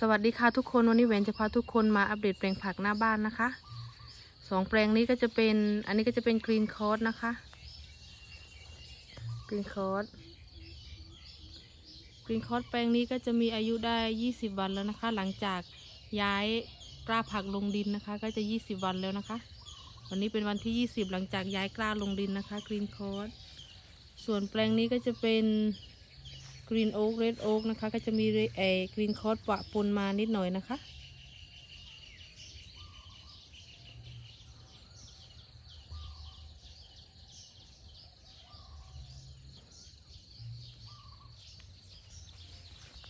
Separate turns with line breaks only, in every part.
สวัสดีค่ะทุกคนวันนี้แหวนจะพาทุกคนมาอัปเดตแปลงผักหน้าบ้านนะคะสองแปลงนี้ก็จะเป็นอันนี้ก็จะเป็นกรีนคอร์สนะคะกรีนคอร์สกรีนคอร์สแปลงนี้ก็จะมีอายุได้ 20 วันแล้วนะคะ หลังจากย้ายกล้าผักลงดินนะคะ ก็จะ 20 วันแล้วนะคะ วันนี้เป็นวันที่ 20 หลังจากย้ายกล้าลงดินนะคะกรีนคอร์สส่วนแปลงนี้ก็จะเป็น กรีนโอ๊กเรดโอ๊กนะคะ ก็จะมีเออกรีนคอร์สปะปนมานิดหน่อยนะคะ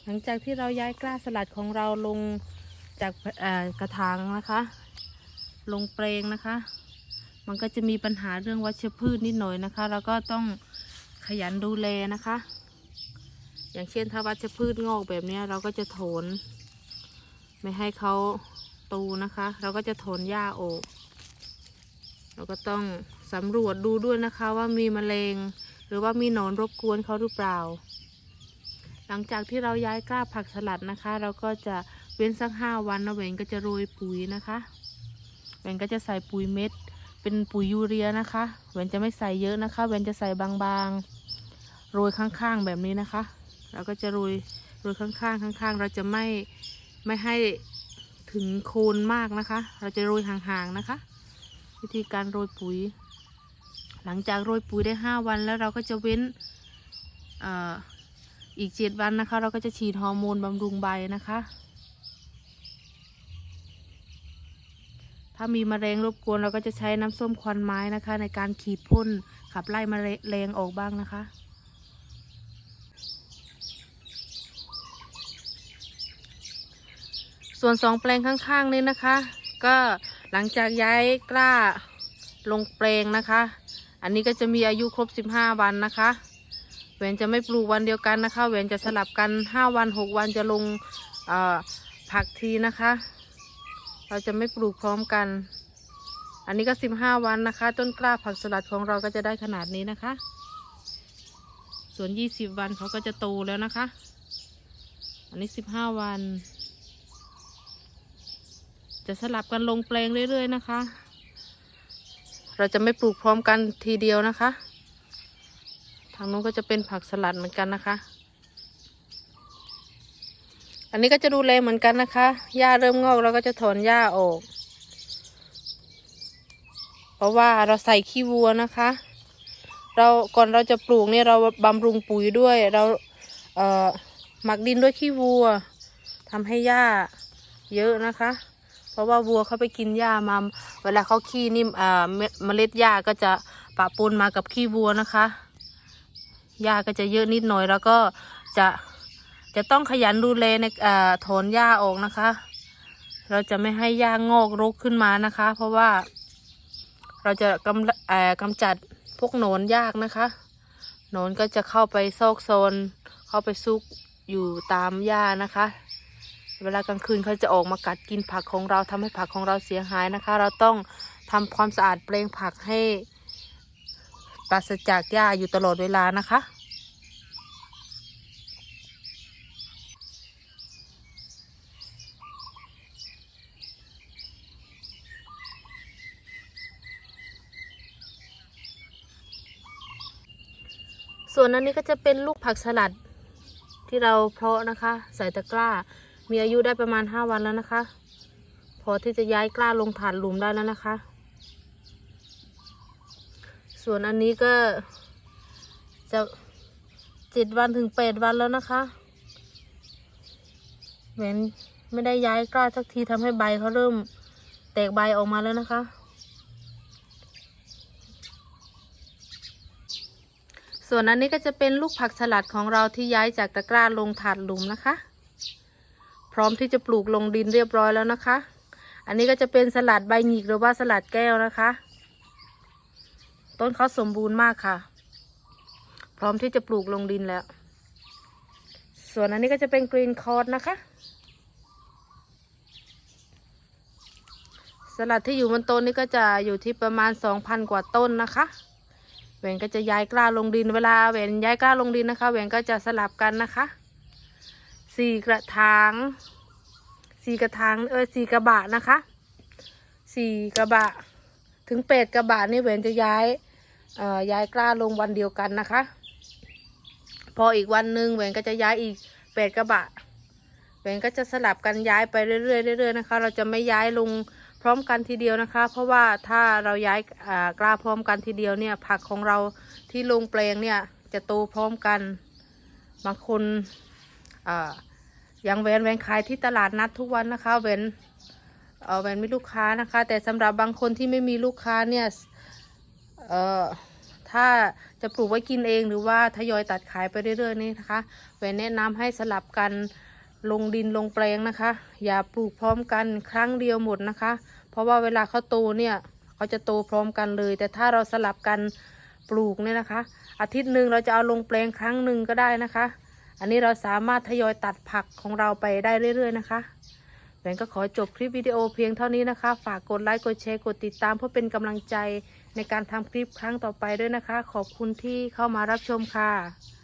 หลังจากที่เราย้ายกล้าสลัดของเราลงจากกระถางนะคะ ลงเปลงนะคะ มันก็จะมีปัญหาเรื่องวัชพืชนิดหน่อยนะคะแล้วก็ต้องขยันดูแลนะคะ อย่างเช่นถ้าวัชพืชงอกแบบนี้เราก็จะโถน ไม่ให้เขาตูนะคะ เราก็จะโถนหญ้าออกเราก็ต้องสำรวจดูด้วยนะคะว่ามีแมลงหรือว่ามีหนอนรบกวนเขาหรือเปล่า หลังจากที่เราย้ายกล้าผักสลัดนะคะ เราก็จะเว้นสักห้าวันนะเวนก็จะโรยปุ๋ยนะคะเวนก็จะใส่ปุ๋ยเม็ด เป็นปุ๋ยยูเรียนะคะเวนจะไม่ใส่เยอะนะคะเวนจะใส่บางๆ โรยข้างๆแบบนี้นะคะ เราก็จะโรยโรยข้างๆข้าง ๆ เราจะไม่ไม่ให้ถึงโคนมากนะคะ เราจะโรยห่างๆนะคะ วิธีการโรยปุ๋ย หลังจากโรยปุ๋ยได้ห้าวันแล้วเราก็จะเว้นอ่ออีกเจ็ดวันนะคะ เราก็จะฉีดฮอร์โมนบำรุงใบนะคะ ถ้ามีมะเร็งรบกวนเราก็จะใช้น้ำส้มควันไม้นะคะ ในการขีดพ่นขับไล่มะเร็งออกบ้างนะคะ ส่วนสองแปลงข้างๆนี้นะคะ ก็หลังจากย้ายกล้าลงแปลงนะคะ อันนี้ก็จะมีอายุครบ 15 วันนะคะแหวนจะไม่ปลูกวันเดียวกันนะคะแหวนจะสลับกัน 5 วัน 6 วันจะลงผักทีนะคะ เราจะไม่ปลูกพร้อมกัน อันนี้ก็ 15 วันนะคะ ต้นกล้าผักสลัดของเราก็จะได้ขนาดนี้นะคะ ส่วน 20 วันเขาก็จะโตแล้วนะคะ อันนี้ 15 วัน จะสลับกันลงแปลงเรื่อย ๆ นะคะ เราจะไม่ปลูกพร้อมกันทีเดียวนะคะ ทางนู้นก็จะเป็นผักสลัดเหมือนกันนะคะ อันนี้ก็จะดูแลเหมือนกันนะคะ หญ้าเริ่มงอกเราก็จะถอนหญ้าออก เพราะว่าเราใส่ขี้วัวนะคะ เราก่อนเราจะปลูกเนี่ยเราบำรุงปุ๋ยด้วย เราเอ่อหมักดินด้วยขี้วัวทำให้หญ้าเยอะนะคะ เพราะว่าวัวเขาไปกินหญ้ามาเวลาเขาขี้นี่อ่าเมล็ดหญ้าก็จะปะปนมากับขี้วัวนะคะหญ้าก็จะเยอะนิดหน่อยแล้วก็จะจะต้องขยันดูแลในอ่าถอนหญ้าออกนะคะ เราจะไม่ให้หญ้างอกรกขึ้นมานะคะ เพราะว่าเราจะกำเอ่อกำจัดพวกหนอนยากนะคะหนอนก็จะเข้าไปซอกโซน เข้าไปซุกอยู่ตามหญ้านะคะ เวลากลางคืนเขาจะออกมากัดกินผักของเราทำให้ผักของเราเสียหายนะคะ เราต้องทำความสะอาดเปลงผักให้ปราศจากหญ้าอยู่ตลอดเวลานะคะ ส่วนอันนี้ก็จะเป็นลูกผักสลัดที่เราเพาะนะคะ ใส่ตะกร้า มีอายุได้ประมาณห้าวันแล้วนะคะ พอที่จะย้ายกล้าลงถาดหลุมได้แล้วนะคะ ส่วนอันนี้ก็จะเจ็ดวันถึงแปดวันแล้วนะคะเหมือนไม่ได้ย้ายกล้าสักทีทำให้ใบเขาเริ่มแตกใบออกมาแล้วนะคะ ส่วนอันนี้ก็จะเป็นลูกผักสลัดของเราที่ย้ายจากตะกร้าลงถาดหลุมนะคะ พร้อมที่จะปลูกลงดินเรียบร้อยแล้วนะคะ อันนี้ก็จะเป็นสลัดใบหงิกหรือว่าสลัดแก้วนะคะ ต้นเขาสมบูรณ์มากค่ะ พร้อมที่จะปลูกลงดินแล้ว ส่วนอันนี้ก็จะเป็นกรีนคอร์ดนะคะ สลัดที่อยู่บนต้นนี้ก็จะอยู่ที่ประมาณ 2,000 กว่าต้นนะคะแหวนก็จะย้ายกล้าลงดินเวลาแหวนย้ายกล้าลงดินนะคะแหวนก็จะสลับกันนะคะ สี่กระถางสี่กระถางเออสี่กระบะนะคะสี่กระบะ ถึงแปดกระบะนี่แหวนจะย้ายเอ่อย้ายกล้าลงวันเดียวกันนะคะ พออีกวันหนึ่งแหวนก็จะย้ายอีกแปดกระบะแหวนก็จะสลับกันย้ายไปเรื่อยๆเรื่อยๆนะคะ เราจะไม่ย้ายลงพร้อมกันทีเดียวนะคะ เพราะว่าถ้าเราย้ายอ่ากล้าพร้อมกันทีเดียวเนี่ย ผักของเราที่ลงแปลงเนี่ยจะโตพร้อมกันบางคน อย่างแหวนแหวนขายที่ตลาดนัดทุกวันนะคะแหวนเออแหวนมีลูกค้านะคะ แต่สำหรับบางคนที่ไม่มีลูกค้าเนี่ยเอ่อถ้าจะปลูกไว้กินเองหรือว่าทยอยตัดขายไปเรื่อยๆนี่นะคะแหวนแนะนำให้สลับกันลงดินลงแปลงนะคะ อย่าปลูกพร้อมกันครั้งเดียวหมดนะคะ เพราะว่าเวลาเขาโตเนี่ยเขาจะโตพร้อมกันเลย แต่ถ้าเราสลับกันปลูกเนี่ยนะคะ อาทิตย์หนึ่งเราจะเอาลงแปลงครั้งหนึ่งก็ได้นะคะ อันนี้เราสามารถทยอยตัดผักของเราไปได้เรื่อย ๆ นะคะแหวนก็ขอจบคลิปวิดีโอเพียงเท่านี้นะคะ ฝากกดไลค์กดแชร์กดติดตามเพื่อเป็นกำลังใจในการทำคลิปครั้งต่อไปด้วยนะคะ ขอบคุณที่เข้ามารับชมค่ะ